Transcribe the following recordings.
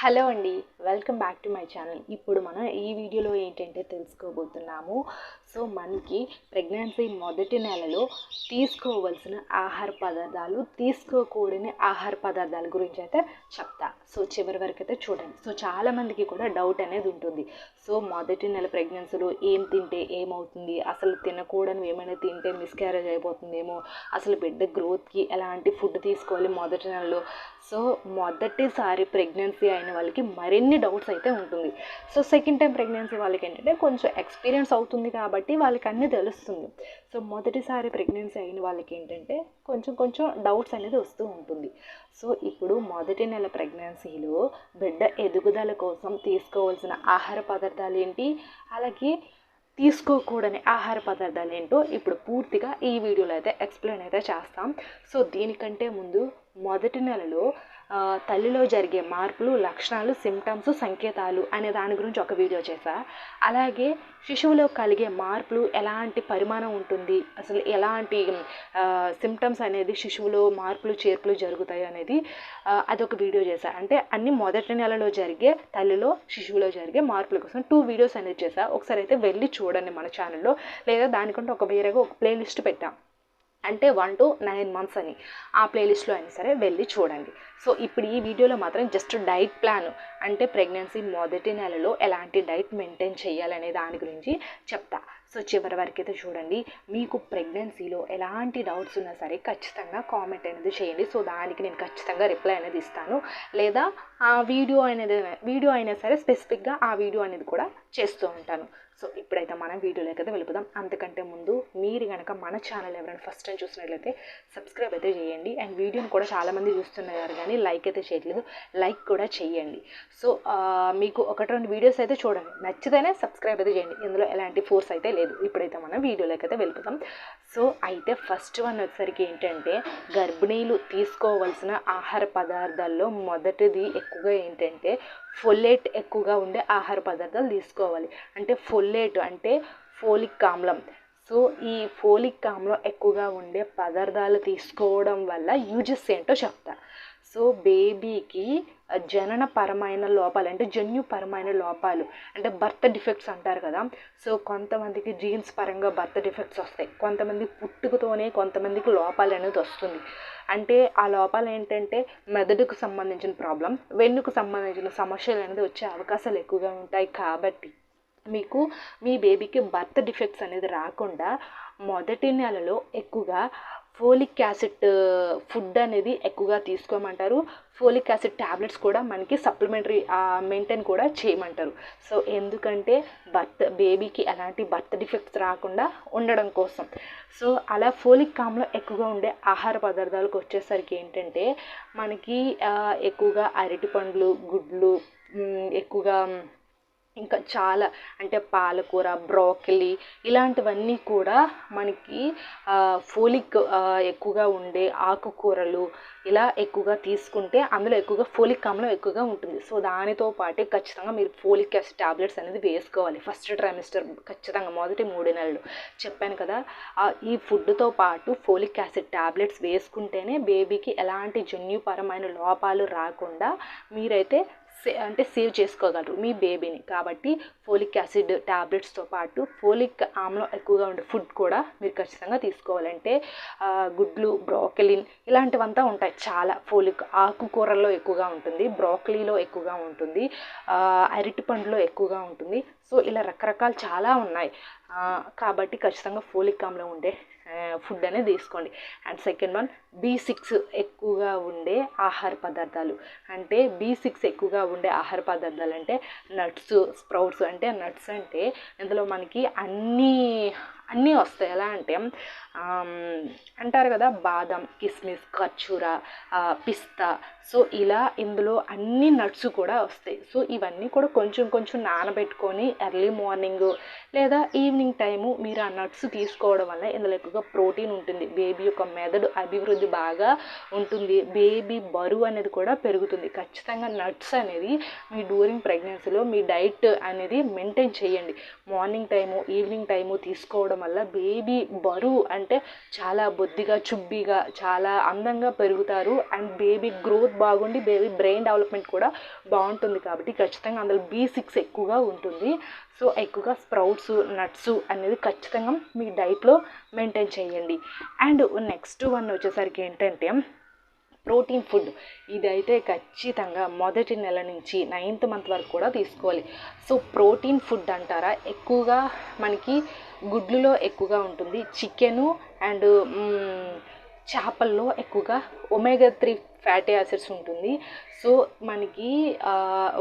Hello అండి welcome back to my channel. ఇప్పుడు మనం ఈ వీడియోలో ఏంటంటే తెలుసుకోబోతున్నాము సో మనకి ప్రెగ్నెన్సీ మొదటి నెలలో తీసుకోవలసిన ఆహార పదార్థాలు తీసుకోకూడని ఆహార పదార్థాల గురించి అయితే చెప్తా. సో చివరి వరకు అయితే చూడండి. సో చాలామందికి కూడా డౌట్ అనేది ఉంటుంది. సో మొదటి నెల ప్రెగ్నెన్సీలో ఏం తింటే ఏమవుతుంది? అసలు తినకూడని ఏమైనా తింటే మిస్క్యారేజ్ అయిపోతుందేమో? అసలు బిడ్డ గ్రోత్కి ఎలాంటి ఫుడ్ తీసుకోవాలి మొదటి నెలలో? సో మొదటిసారి ప్రెగ్నెన్సీ అయిన వాళ్ళకి మరిన్ని డౌట్స్ అయితే ఉంటుంది. సో సెకండ్ టైం ప్రెగ్నెన్సీ వాళ్ళకి ఏంటంటే కొంచెం ఎక్స్పీరియన్స్ అవుతుంది కాబట్టి కాబట్టి వాళ్ళకి అన్నీ తెలుస్తుంది. సో మొదటిసారి ప్రెగ్నెన్సీ అయిన వాళ్ళకి ఏంటంటే కొంచెం కొంచెం డౌట్స్ అనేది వస్తూ ఉంటుంది. సో ఇప్పుడు మొదటి నెల ప్రెగ్నెన్సీలో బిడ్డ ఎదుగుదల కోసం తీసుకోవాల్సిన ఆహార పదార్థాలు ఏంటి? అలాగే తీసుకోకూడని ఆహార పదార్థాలు ఏంటో ఇప్పుడు పూర్తిగా ఈ వీడియోలో అయితే ఎక్స్ప్లెయిన్ అయితే చేస్తాం. సో దీనికంటే ముందు మొదటి నెలలో తల్లిలో జరిగే మార్పులు లక్షణాలు సిమ్టమ్స్ సంకేతాలు అనే దాని గురించి ఒక వీడియో చేశా. అలాగే శిశువులో కలిగే మార్పులు ఎలాంటి పరిమాణం ఉంటుంది అసలు ఎలాంటి సిమ్టమ్స్ అనేది శిశువులో మార్పులు చేర్పులు జరుగుతాయి అనేది అదొక వీడియో చేశా. అంటే అన్ని మొదటి నెలలో జరిగే తల్లిలో శిశువులో జరిగే మార్పుల కోసం టూ వీడియోస్ అనేది చేశా. ఒకసారి అయితే వెళ్ళి చూడండి మన ఛానల్లో లేదా దానికంటే ఒక వేరేగా ఒక ప్లేలిస్ట్ పెట్టాం. అంటే వన్ టు నైన్ మంత్స్ అని ఆ ప్లేలిస్ట్లో అయినా సరే వెళ్ళి చూడండి. సో ఇప్పుడు ఈ వీడియోలో మాత్రం జస్ట్ డైట్ ప్లాన్ అంటే ప్రెగ్నెన్సీ మొదటి నెలలో ఎలాంటి డైట్ మెయింటైన్ చేయాలనే దాని గురించి చెప్తా. సో చివరి వరకు అయితే చూడండి మీకు ప్రెగ్నెన్సీలో ఎలాంటి డౌట్స్ ఉన్నా సరే ఖచ్చితంగా కామెంట్ అనేది చేయండి. సో దానికి నేను ఖచ్చితంగా రిప్లై అనేది ఇస్తాను. లేదా ఆ వీడియో అనేది వీడియో అయినా సరే స్పెసిఫిక్గా ఆ వీడియో అనేది కూడా చేస్తూ ఉంటాను. సో ఇప్పుడైతే మనం వీడియోలోకి అయితే వెళ్ళిపోదాం. అంతకంటే ముందు మీరు కనుక మన ఛానల్ ఎవరైనా ఫస్ట్ టైం చూసినట్లయితే సబ్స్క్రైబ్ అయితే చేయండి. అండ్ వీడియోని కూడా చాలామంది చూస్తున్నారు కానీ లైక్ అయితే చేయట్లేదు. లైక్ కూడా చేయండి. సో మీకు ఒకటి రెండు వీడియోస్ అయితే చూడండి. నచ్చితేనే సబ్స్క్రైబ్ అయితే చేయండి. ఇందులో ఎలాంటి ఫోర్స్ అయితే లేదు. ఇప్పుడైతే మనం వీడియోలోకి అయితే వెళ్ళిపోతాం. సో అయితే ఫస్ట్ వన్ వచ్చేసరికి ఏంటంటే గర్భిణీలు తీసుకోవాల్సిన ఆహార పదార్థాల్లో మొదటిది ఎక్కువగా ఏంటంటే ఫొల్లేట్ ఎక్కువగా ఉండే ఆహార పదార్థాలు తీసుకోవాలి. అంటే ఫొల్లేట్ అంటే ఫోలిక్ ఆమ్లం. సో ఈ ఫోలిక్ ఆమ్లం ఎక్కువగా ఉండే పదార్థాలు తీసుకోవడం వల్ల యూజెస్ ఏంటో చెప్తా. సో బేబీకి జననపరమైన లోపాలు అంటే జన్యుపరమైన లోపాలు అంటే బర్త్ డిఫెక్ట్స్ అంటారు కదా. సో కొంతమందికి జీన్స్ పరంగా బర్త్ డిఫెక్ట్స్ వస్తాయి. కొంతమంది పుట్టుకతోనే కొంతమందికి లోపాలు అనేది వస్తుంది. అంటే ఆ లోపాలు ఏంటంటే మెదడుకు సంబంధించిన ప్రాబ్లం వెన్నుకు సంబంధించిన సమస్యలు అనేది వచ్చే అవకాశాలు ఎక్కువగా ఉంటాయి కాబట్టి మీకు మీ బేబీకి బర్త్ డిఫెక్ట్స్ అనేది రాకుండా మొదటి నెలలో ఎక్కువగా ఫోలిక్ యాసిడ్ ఫుడ్ అనేది ఎక్కువగా తీసుకోమంటారు. ఫోలిక్ యాసిడ్ ట్యాబ్లెట్స్ కూడా మనకి సప్లిమెంటరీ మెయింటైన్ కూడా చేయమంటారు. సో ఎందుకంటే బర్త్ బేబీకి ఎలాంటి బర్త్ డిఫెక్ట్స్ రాకుండా ఉండడం కోసం. సో అలా ఫోలిక్ కామ్లో ఎక్కువగా ఉండే ఆహార పదార్థాలకు వచ్చేసరికి ఏంటంటే మనకి ఎక్కువగా అరటి పండ్లు గుడ్లు ఎక్కువగా ఇంకా చాలా అంటే పాలకూర బ్రోకలీ ఇలాంటివన్నీ కూడా మనకి ఫోలిక్ ఎక్కువగా ఉండే ఆకుకూరలు ఇలా ఎక్కువగా తీసుకుంటే అందులో ఎక్కువగా ఫోలిక్ అమలం ఎక్కువగా ఉంటుంది. సో దానితో పాటే ఖచ్చితంగా మీరు ఫోలిక్ యాసిడ్ టాబ్లెట్స్ అనేది వేసుకోవాలి. ఫస్ట్ ట్రైమిస్టర్ ఖచ్చితంగా మొదటి మూడు నెలలు. చెప్పాను కదా ఈ ఫుడ్తో పాటు ఫోలిక్ యాసిడ్ టాబ్లెట్స్ వేసుకుంటేనే బేబీకి ఎలాంటి జన్యుపరమైన లోపాలు రాకుండా మీరైతే అంటే సేవ్ చేసుకోగలరు మీ బేబీని. కాబట్టి ఫోలిక్ యాసిడ్ ట్యాబ్లెట్స్తో పాటు ఫోలిక్ ఆమ్లం ఎక్కువగా ఉండే ఫుడ్ కూడా మీరు ఖచ్చితంగా తీసుకోవాలంటే గుడ్లు బ్రోకలిన్ ఇలాంటివంతా ఉంటాయి. చాలా ఫోలిక్ ఆకుకూరల్లో ఎక్కువగా ఉంటుంది బ్రోకలీలో ఎక్కువగా ఉంటుంది అరటి పండులో ఎక్కువగా ఉంటుంది. సో ఇలా రకరకాలు చాలా ఉన్నాయి. కాబట్టి ఖచ్చితంగా ఫోలిక్ ఆమ్లం ఉండే ఫుడ్ అనేది తీసుకోండి. And second one B six ఎక్కువగా ఉండే ఆహార పదార్థాలు. అంటే బీ సిక్స్ ఎక్కువగా ఉండే ఆహార పదార్థాలు అంటే నట్స్ స్ప్రౌట్స్ అంటే నట్స్ అంటే ఇందులో మనకి అన్నీ అన్నీ వస్తాయి. ఎలా అంటే అంటారు కదా బాదం కిస్మిస్ ఖర్చూర పిస్తా. సో ఇలా ఇందులో అన్ని నట్స్ కూడా వస్తాయి. సో ఇవన్నీ కూడా కొంచెం కొంచెం నానబెట్టుకొని ఎర్లీ మార్నింగ్ లేదా ఈవినింగ్ టైము మీరు ఆ నట్స్ తీసుకోవడం వల్ల ఇందులో ఎక్కువగా ప్రోటీన్ ఉంటుంది. బేబీ యొక్క మెదడు అభివృద్ధి బాగా ఉంటుంది. బేబీ బరువు అనేది కూడా పెరుగుతుంది. ఖచ్చితంగా నట్స్ అనేది మీ డ్యూరింగ్ ప్రెగ్నెన్సీలో మీ డైట్ అనేది మెయింటైన్ చేయండి. మార్నింగ్ టైము ఈవినింగ్ టైము తీసుకోవడం వల్ల బేబీ బరువు అంటే చాలా బొద్దిగా చుబ్బిగా చాలా అందంగా పెరుగుతారు. అండ్ బేబీ గ్రోత్ బాగుండి బేబీ బ్రెయిన్ డెవలప్మెంట్ కూడా బాగుంటుంది. కాబట్టి ఖచ్చితంగా అందులో బీ సిక్స్ ఎక్కువగా ఉంటుంది. సో ఎక్కువగా స్ప్రౌట్స్ నట్స్ అనేది ఖచ్చితంగా మీ డైట్లో మెయింటైన్ చేయండి. అండ్ నెక్స్ట్ వన్ వచ్చేసరికి ఏంటంటే ప్రోటీన్ ఫుడ్. ఇదైతే ఖచ్చితంగా మొదటి నెల నుంచి నైన్త్ మంత్ వరకు కూడా తీసుకోవాలి. సో ప్రోటీన్ ఫుడ్ అంటారా? ఎక్కువగా మనకి గుడ్లులో ఎక్కువగా ఉంటుంది. చికెను అండ్ చేపల్లో ఎక్కువగా ఒమేగా త్రీ ఫ్యాటీ యాసిడ్స్ ఉంటుంది. సో మనకి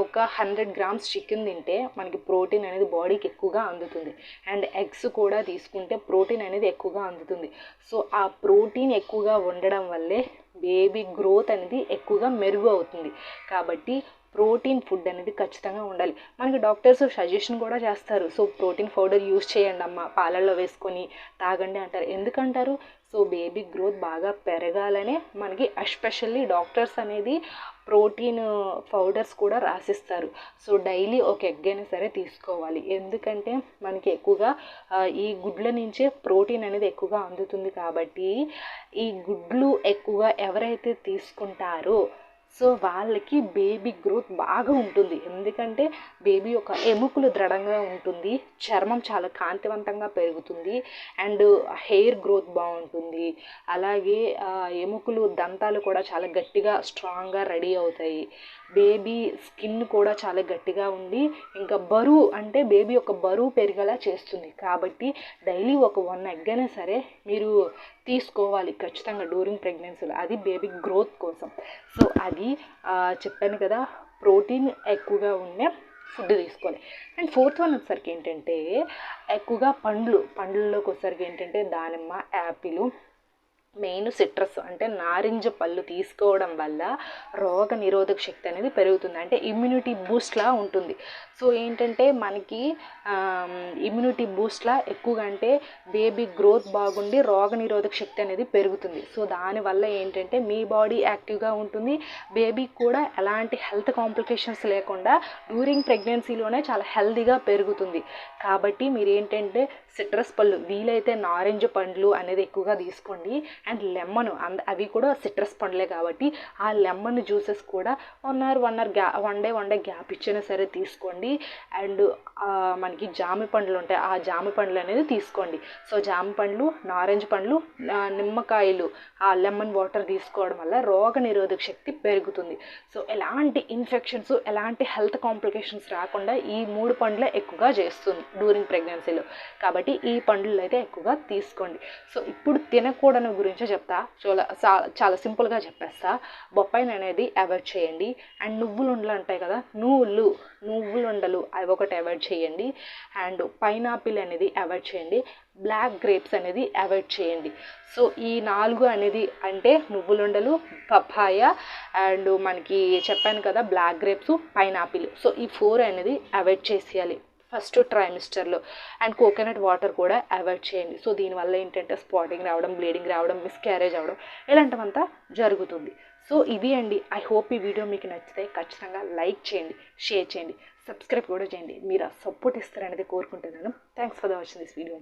ఒక హండ్రెడ్ గ్రామ్స్ చికెన్ తింటే మనకి ప్రోటీన్ అనేది బాడీకి ఎక్కువగా అందుతుంది. అండ్ ఎగ్స్ కూడా తీసుకుంటే ప్రోటీన్ అనేది ఎక్కువగా అందుతుంది. సో ఆ ప్రోటీన్ ఎక్కువగా ఉండడం వల్లే బేబీ గ్రోత్ అనేది ఎక్కువగా మెరుగు అవుతుంది. కాబట్టి ప్రోటీన్ ఫుడ్ అనేది ఖచ్చితంగా ఉండాలి. మనకి డాక్టర్స్ సజెషన్ కూడా చేస్తారు. సో ప్రోటీన్ పౌడర్ యూస్ చేయండి అమ్మ పాలల్లో వేసుకొని తాగండి అంటారు. ఎందుకంటారు? సో బేబీ గ్రోత్ బాగా పెరగాలనే మనకి ఎస్పెషల్లీ డాక్టర్స్ అనేది ప్రోటీన్ uh, పౌడర్స్ కూడా రాసిస్తారు. సో డైలీ ఒక ఎగ్ అయినా సరే తీసుకోవాలి. ఎందుకంటే మనకి ఎక్కువగా uh, ఈ గుడ్ల నుంచే ప్రోటీన్ అనేది ఎక్కువగా అందుతుంది కాబట్టి ఈ గుడ్లు ఎక్కువగా ఎవరైతే తీసుకుంటారో సో వాళ్ళకి బేబీ గ్రోత్ బాగా ఉంటుంది. ఎందుకంటే బేబీ యొక్క ఎముకలు దృఢంగా ఉంటుంది. చర్మం చాలా కాంతివంతంగా పెరుగుతుంది. అండ్ హెయిర్ గ్రోత్ బాగుంటుంది. అలాగే ఎముకలు దంతాలు కూడా చాలా గట్టిగా స్ట్రాంగ్గా రెడీ అవుతాయి. బేబీ స్కిన్ కూడా చాలా గట్టిగా ఉండి ఇంకా బరువు అంటే బేబీ యొక్క బరువు పెరిగేలా చేస్తుంది. కాబట్టి డైలీ ఒక వన్ ఎగ్ అయినా సరే మీరు తీసుకోవాలి ఖచ్చితంగా డ్యూరింగ్ ప్రెగ్నెన్సీలో అది బేబీ గ్రోత్ కోసం. సో అది చెప్పాను కదా ప్రోటీన్ ఎక్కువగా ఉండే ఫుడ్ తీసుకోవాలి. అండ్ ఫోర్త్ వన్ వచ్చేసరికి ఏంటంటే ఎక్కువగా పండ్లు పండ్లలోకి వచ్చేసరికి ఏంటంటే దానిమ్మ యాపిల్ మెయిన్ సిట్రస్ అంటే నారింజ పళ్ళు తీసుకోవడం వల్ల రోగ నిరోధక శక్తి అనేది పెరుగుతుంది. అంటే ఇమ్యూనిటీ బూస్ట్లా ఉంటుంది. సో ఏంటంటే మనకి ఇమ్యూనిటీ బూస్ట్లా ఎక్కువగా అంటే బేబీ గ్రోత్ బాగుండి రోగ నిరోధక శక్తి అనేది పెరుగుతుంది. సో దానివల్ల ఏంటంటే మీ బాడీ యాక్టివ్గా ఉంటుంది. బేబీ కూడా ఎలాంటి హెల్త్ కాంప్లికేషన్స్ లేకుండా డ్యూరింగ్ ప్రెగ్నెన్సీలోనే చాలా హెల్దీగా పెరుగుతుంది. కాబట్టి మీరు ఏంటంటే సిట్రస్ పళ్ళు వీలైతే నారింజ పండ్లు అనేది ఎక్కువగా తీసుకోండి. అండ్ లెమన్ అంద అవి కూడా సిట్రస్ పండ్లే కాబట్టి ఆ లెమన్ జ్యూసెస్ కూడా one hour one hour gap one day one day gap ఇచ్చినా సరే తీసుకోండి. అండ్ మనకి జామి పండ్లు ఉంటాయి ఆ జామి పండ్లు అనేది తీసుకోండి. సో జామ పండ్లు నారింజ పండ్లు నిమ్మకాయలు ఆ లెమన్ వాటర్ తీసుకోవడం వల్ల రోగ నిరోధక శక్తి పెరుగుతుంది. సో ఎలాంటి ఇన్ఫెక్షన్స్ ఎలాంటి హెల్త్ కాంప్లికేషన్స్ రాకుండా ఈ మూడు పండ్లే ఎక్కువగా చేస్తుంది డ్యూరింగ్ ప్రెగ్నెన్సీలో. కాబట్టి ఈ పండ్లు అయితే ఎక్కువగా తీసుకోండి. సో ఇప్పుడు తినకూడని గురించి చెప్తా. చాలా చాలా సింపుల్గా చెప్పేస్తా. బొప్పాయిని అనేది అవాయిడ్ చేయండి. అండ్ నువ్వులు ఉండలు ఉంటాయి కదా నువ్వులు నువ్వులు ఉండలు అవి ఒకటి అవాయిడ్ చేయండి. అండ్ పైనాపిల్ అనేది అవాయిడ్ చేయండి. బ్లాక్ గ్రేప్స్ అనేది అవాయిడ్ చేయండి. సో ఈ నాలుగు అనేది అంటే నువ్వులుండలు పప్పాయ అండ్ మనకి చెప్పాను కదా బ్లాక్ గ్రేప్స్ పైనాపిల్. సో ఈ ఫోర్ అనేది అవాయిడ్ చేసేయాలి. ఫస్ట్ ట్రైమిస్టర్లో. అండ్ కోకోనట్ వాటర్ కూడా అవాయిడ్ చేయండి. సో దీనివల్ల ఏంటంటే స్పాటింగ్ రావడం బ్లీడింగ్ రావడం మిస్క్యారేజ్ అవ్వడం ఇలాంటివంతా జరుగుతుంది. సో ఇది అండి. ఐ హోప్ ఈ వీడియో మీకు నచ్చితే ఖచ్చితంగా లైక్ చేయండి షేర్ చేయండి సబ్స్క్రైబ్ కూడా చేయండి. మీరు ఆ సపోర్ట్ ఇస్తారనేది కోరుకుంటున్నాను. Thanks for the watching this video.